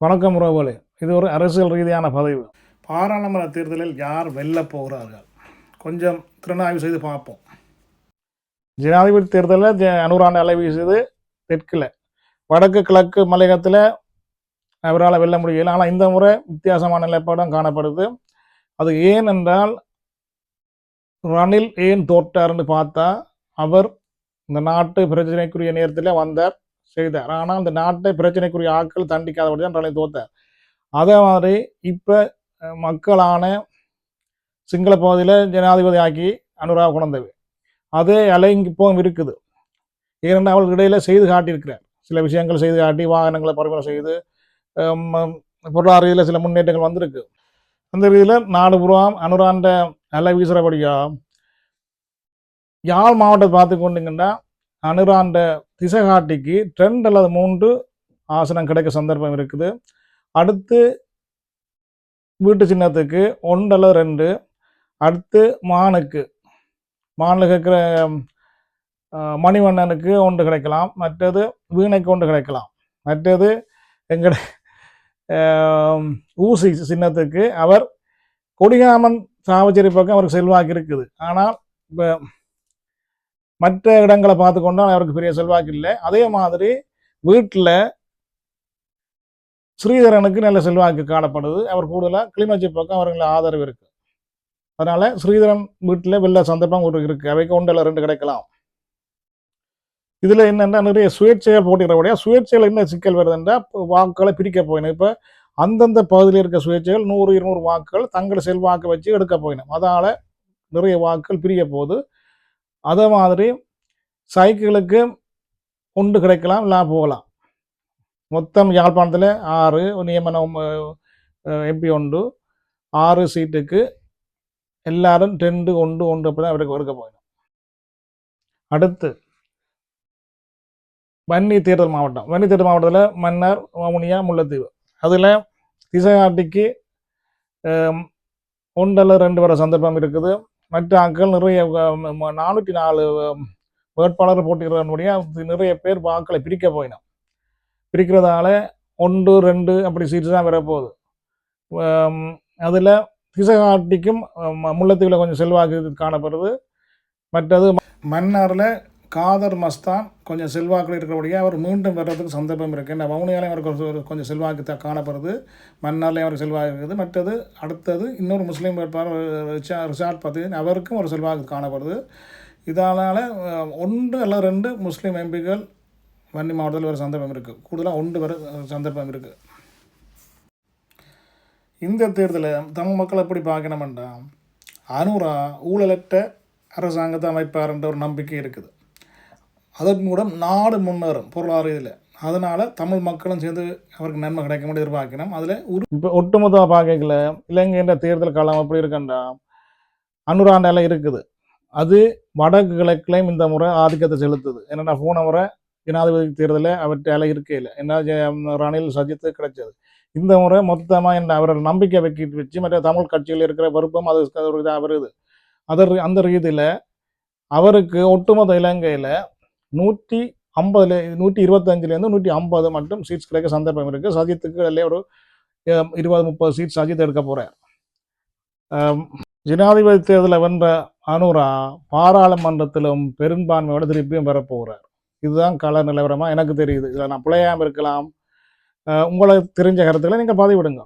வணக்கம் உறவுகளே. இது ஒரு அரசியல் ரீதியான பதிவு. பாராளுமன்ற தேர்தலில் யார் வெல்ல போகிறார்கள்? கொஞ்சம் திறனாய்வு செய்து பார்ப்போம். ஜனாதிபதி தேர்தலில் அனுரான் அலை வீசுது தெற்கில். வடக்கு கிழக்கு மலையகத்தில் அவரால் வெல்ல முடியல. ஆனால் இந்த முறை வித்தியாசமான நிலைப்பாடம் காணப்படுது. அது ஏன் என்றால் ரணில் ஏன் தோற்றார்னு பார்த்தா அவர் இந்த நாட்டு பிரச்சனைக்குரிய நேரத்தில் வந்தார். செய்தார். ஆனால் அந்த நாட்டை பிரச்சனைக்குரிய ஆட்கள் தண்டிக்காதபடி தான் ரணில் தோத்தார். அதே மாதிரி இப்போ மக்களான சிங்கள பகுதியில் ஜனாதிபதி ஆக்கி அனுராக குணந்தவி அதே அலை இப்போவும் இருக்குது. ஏனென்றால் அவர்கள் இடையில செய்து காட்டியிருக்கிறார். சில விஷயங்கள் செய்து காட்டி வாகனங்களை பறிமுறை செய்து பொருளாதார ரீதியில் சில முன்னேற்றங்கள் வந்திருக்கு. அந்த ரீதியில் நாடு புறம் அனுராண்ட அலை வீசுகிறபடியா யாழ் மாவட்டத்தை பார்த்து கொண்டீங்கன்னா அனுராண்ட திசைகாட்டிக்கு ரெண்டு அல்லது மூன்று ஆசனம் கிடைக்க சந்தர்ப்பம் இருக்குது. அடுத்து வீட்டு சின்னத்துக்கு ஒன்று அல்லது ரெண்டு. அடுத்து மானுக்கு. மானில் கேட்குற மணிவண்ணனுக்கு ஒன்று கிடைக்கலாம். மற்றது வீணைக்கு ஒன்று கிடைக்கலாம். மற்றது எங்கட ஊசி சின்னத்துக்கு. அவர் கொடிகாமன் சாவச்சேரி பக்கம் அவருக்கு செல்வாக்கு இருக்குது. ஆனால் இப்போ மற்ற இடங்களை பார்த்து கொண்டால் அவருக்கு பெரிய செல்வாக்கு இல்லை. அதே மாதிரி வீட்டில் ஸ்ரீதரனுக்கு நல்ல செல்வாக்கு காணப்படுது. அவர் கூடுதலாக கிளிநொச்சி பக்கம் அவர்களுக்கு ஆதரவு இருக்கு. அதனால ஸ்ரீதரன் வீட்டில் வெள்ள சந்தர்ப்பம் ஒரு இருக்கு. அவைக்கு ஒன்றில் ரெண்டு கிடைக்கலாம். இதுல என்னன்னா நிறைய சுயேட்சைகள் போட்டிக்கிறபடியா சுயேட்சைகள் என்ன சிக்கல் வருதுன்றா வாக்குகளை பிரிக்க போயினும் இப்ப அந்தந்த பகுதியில் இருக்க சுயேட்சைகள் நூறு இருநூறு வாக்குகள் தங்கள் செல்வாக்கு வச்சு எடுக்க போயினும் அதனால் நிறைய வாக்குகள் பிரிய போகுது. அதே மாதிரி சைக்கிளுக்கு உண்டு கிடைக்கலாம் இல்லை போகலாம். மொத்தம் யாழ்ப்பாணத்தில் ஆறு நியமனம் எம்பி உண்டு. ஆறு சீட்டுக்கு எல்லாரும் ரெண்டு ஒன்று ஒன்று அப்படி தான் அவருக்கு எடுக்க போயிடும் அடுத்து வன்னி தேர்தல் மாவட்டம். வன்னி தேர்தல் மாவட்டத்தில் மன்னார் வவுனியா முல்லைத்தீவு. அதில் திசையாட்டிக்கு ஒன்றில் ரெண்டு வர சந்தர்ப்பம் இருக்குது. மற்ற ஆட்கள் நிறைய நானூற்றி நாலு வேட்பாளர் போட்டிக்கிறனுடைய நிறைய பேர் வாக்களை பிரிக்க போயினோம். பிரிக்கிறதால ஒன்று ரெண்டு அப்படி சீட்டு தான் வரப்போகுது. அதில் திசகாட்டிக்கும் முல்லைத்தீவில் கொஞ்சம் செல்வாக்கு காணப்படுது. மற்றது மன்னாரில் காதர் மஸ்தான் கொஞ்சம் செல்வாக்கில் இருக்கிறபடியாக அவர் மீண்டும் வர்றதுக்கு சந்தர்ப்பம் இருக்குது என்ன வவுனியாலையும் அவருக்கு கொஞ்சம் செல்வாக்கு த- காணப்படுது. மன்னார்லேயும் அவருக்கு செல்வாக்கு இருக்குது. மற்றது அடுத்தது இன்னொரு முஸ்லீம் வேட்பாளர் ரிச்சா ரிஷாட் பார்த்தீங்கன்னா அவருக்கும் ஒரு செல்வாக்கு காணப்படுது. இதனால் ஒன்று அல்ல ரெண்டு முஸ்லீம் எம்பிக்கள் வன்னி மாவட்டத்தில் ஒரு சந்தர்ப்பம் இருக்குது கூடுதலாக ஒன்று வர சந்தர்ப்பம் இருக்குது இந்த தேர்தலில் தமிழ் மக்கள் எப்படி பார்க்கணுமெண்டா அனுரா ஊழலற்ற அரசாங்கத்தை அமைப்பார்ன்ற ஒரு நம்பிக்கை இருக்குது. அதன் மூலம் நாடு முன்னேறும் பொருளாதார இதில் அதனால் தமிழ் மக்களும் சேர்ந்து அவருக்கு நன்மை கிடைக்க முடியும் எதிர்பார்க்கணும் அதில் ஒரு இப்போ ஒட்டுமொத்தமாக பார்க்கல இலங்கைன்ற தேர்தல் காலம் எப்படி இருக்குண்டா அனுரா நிலை இருக்குது. அது வடக்கு கிழக்குலையும் இந்த முறை ஆதிக்கத்தை செலுத்துது. என்னென்னா போன முறை ஜனாதிபதி தேர்தலில் அவற்றால இருக்கையில் என்ன ரணில் சஜித்து கிடைச்சது. இந்த முறை மொத்தமாக என்ன அவரோட நம்பிக்கை வைக்கிட்டு வச்சு மற்ற தமிழ் கட்சியில் இருக்கிற விருப்பம் அது அது ஒரு இதாக வருது அதர் அந்த ரீதியில் அவருக்கு ஒட்டுமொத்த இலங்கையில் நூற்றி ஐம்பதுல நூற்றி இருபத்தஞ்சிலேருந்து நூற்றி ஐம்பது மட்டும் சீட்ஸ் கிடைக்க சந்தர்ப்பம் இருக்குது சஜித்துக்கு அதிலே ஒரு இருபது முப்பது சீட் சஜித் எடுக்க போகிறார் ஜனாதிபதி தேர்தலில் வென்ற அனுரா பாராளுமன்றத்திலும் பெரும்பான்மையோட திருப்பியும் பெறப்போகிறார் இதுதான் கள நிலவரமாக எனக்கு தெரியுது. இதில் நான் பிழையாமல் இருக்கலாம். உங்களுக்கு தெரிஞ்ச கருத்துக்களை நீங்கள் பதிவிடுங்க